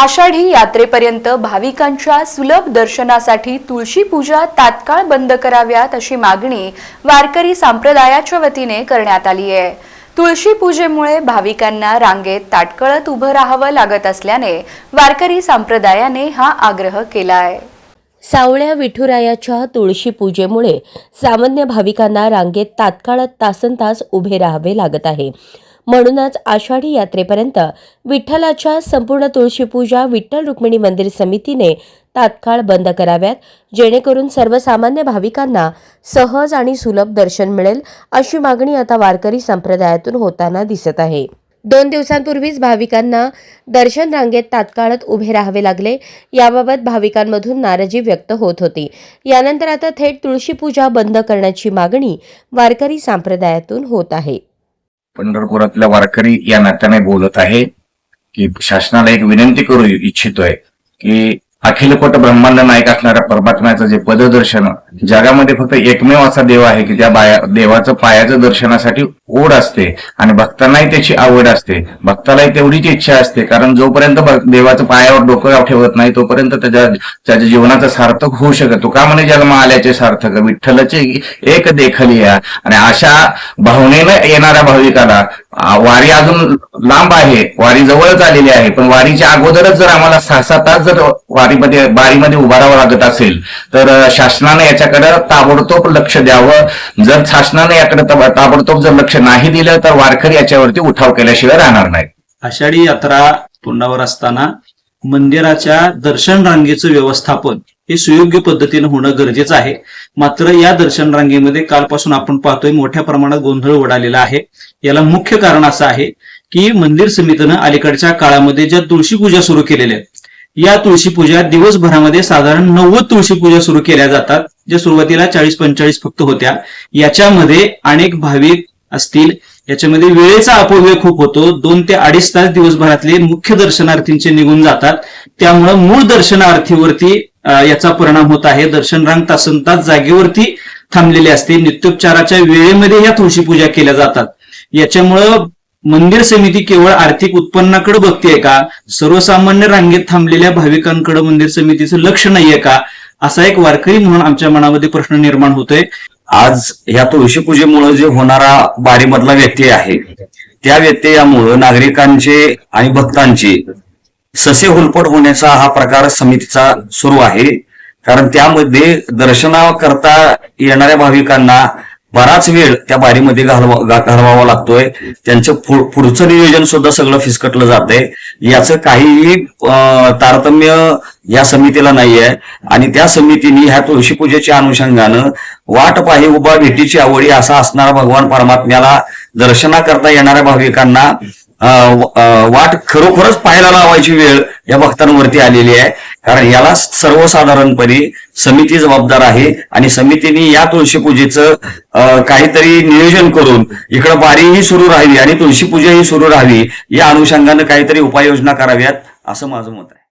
आषाढी यात्रेपर्यंत भाविकांच्या सुलभ दर्शनासाठी तुळशी पूजा तात्काळ बंद कराव्यात अशी मागणी वारकरी संप्रदायाच्या वतीने करण्यात आली आहे. तुळशी पूजेमुळे भाविकांना रांगेत ताटकळत उभं राहावं लागत असल्याने वारकरी संप्रदायाने हा आग्रह केला आहे सावळ्या विठुरायाच्या तुळशी पूजेमुळे सामान्य भाविकांना रांगेत तात्काळ तासन तास उभे राहावे लागत आहे. म्हणूनच आषाढी यात्रेपर्यंत विठ्ठलाच्या संपूर्ण तुळशी पूजा विठ्ठल रुक्मिणी मंदिर समितीने तात्काळ बंद कराव्यात जेणेकरून सर्वसामान्य भाविकांना सहज आणि सुलभ दर्शन मिळेल अशी मागणी आता वारकरी संप्रदायातून होताना दिसत आहे. दोन दिवसांपूर्वीच भाविकांना दर्शन रांगेत तात्काळात उभे राहावे लागले. याबाबत भाविकांमधून नाराजी व्यक्त होत होती. यानंतर आता थेट तुळशी पूजा बंद करण्याची मागणी वारकरी संप्रदायातून होत आहे. पंढरपुरातल्या वारकरी या नात्याने बोलत आहे की शासनाला एक विनंती करू इच्छितोय की अखिलकोट ब्रह्मांड नायक असणाऱ्या परमात्म्याचं जे पददर्शन जगामध्ये फक्त एकमेव असा देव आहे की त्या बाया देवाचं पायाचं दर्शनासाठी ओढ असते आणि भक्तांनाही त्याची आवड असते. भक्तालाही तेवढीच इच्छा असते. कारण जोपर्यंत देवाचं पायावर डोकं ठेवत नाही तोपर्यंत त्याच्या त्याच्या जीवनाचं सार्थक होऊ शकत तो का म्हणे जन्म आल्याचे सार्थक? विठ्ठलाचे एक देखली या. आणि अशा भावनेनं येणाऱ्या भाविकाला वारी अजून लांब आहे. वारी जवळच आलेली आहे. पण वारीच्या अगोदरच जर आम्हाला सहा सात तास जर वारीमध्ये बारीमध्ये उभारावं लागत असेल तर शासनाने याच्याकडे ताबडतोब लक्ष द्यावं. जर शासनाने याकडे ताबडतोब जर लक्ष नाही दिलं तर वारकरी याच्यावरती उठाव केल्याशिवाय राहणार नाही आषाढी यात्रा तोंडावर असताना मंदिराच्या दर्शन रांगेचं व्यवस्थापन हे सुयोग्य पद्धतीनं होणं गरजेचं आहे. मात्र या दर्शन रांगेमध्ये कालपासून आपण पाहतोय मोठ्या प्रमाणात गोंधळ उडालेला आहे. याला मुख्य कारण असं आहे की मंदिर समितीनं अलीकडच्या काळामध्ये ज्या तुळशी पूजा सुरू केलेल्या आहेत या तुळशी पूजा दिवसभरामध्ये साधारण नव्वद तुळशी पूजा सुरू केल्या जातात ज्या सुरुवातीला चाळीस पंचेचाळीस फक्त होत्या. याच्यामध्ये अनेक भाविक असतील. याच्यामध्ये वेळेचा अपव्यय खूप होतो. दोन ते अडीच तास दिवसभरातले मुख्य दर्शनार्थींचे निघून जातात. त्यामुळं मूळ दर्शनार्थीवरती याचा परिणाम होत आहे. दर्शन रांग तासन तास जागेवरती थांबलेले असते. नित्योपचाराच्या वेळेमध्ये ह्या तुळशी पूजा केल्या जातात. याच्यामुळं मंदिर समिती केवळ आर्थिक उत्पन्नाकडे बघतेय का? सर्वसामान्य रांगेत थांबलेल्या भाविकांकडे मंदिर समितीचं लक्ष नाहीये का? असा एक वारकरी म्हणून आमच्या मनामध्ये प्रश्न निर्माण होतोय. आज ह्या तुळशीपूजेमुळं जे होणारा बारीमधला व्यत्यय आहे त्या व्यत्ययामुळे नागरिकांचे आणि भक्तांचे ससे हुलपट होण्याचा हा प्रकार समितीचा सुरू आहे. कारण त्यामध्ये दर्शनाकरता येणाऱ्या भाविकांना बराच वेळ त्या बारीमध्ये घालवा घालवावा लागतोय. त्यांचं पुढचं नियोजन सुद्धा सगळं फिसकटलं जातंय. याचं काहीही तारतम्य या समितीला नाहीये. आणि त्या समितीने ह्या तुळशी पूजेच्या अनुषंगानं वाट पाहे उभा भेटीची आवडी असा असणारा भगवान परमात्म्याला दर्शना करता येणाऱ्या भाविकांना वाट खरोखरच पाहायला लावायची वेळ या भक्तांवरती आलेली आहे. कारण याला सर्वसाधारणपणे समिती जबाबदार आहे आणि समितीने या तुळशी पूजेचं काहीतरी नियोजन करून इकडं बारीही सुरू राहावी आणि तुळशी पूजाही सुरू राहावी या अनुषंगानं काहीतरी उपाययोजना कराव्यात असं माझं मत आहे.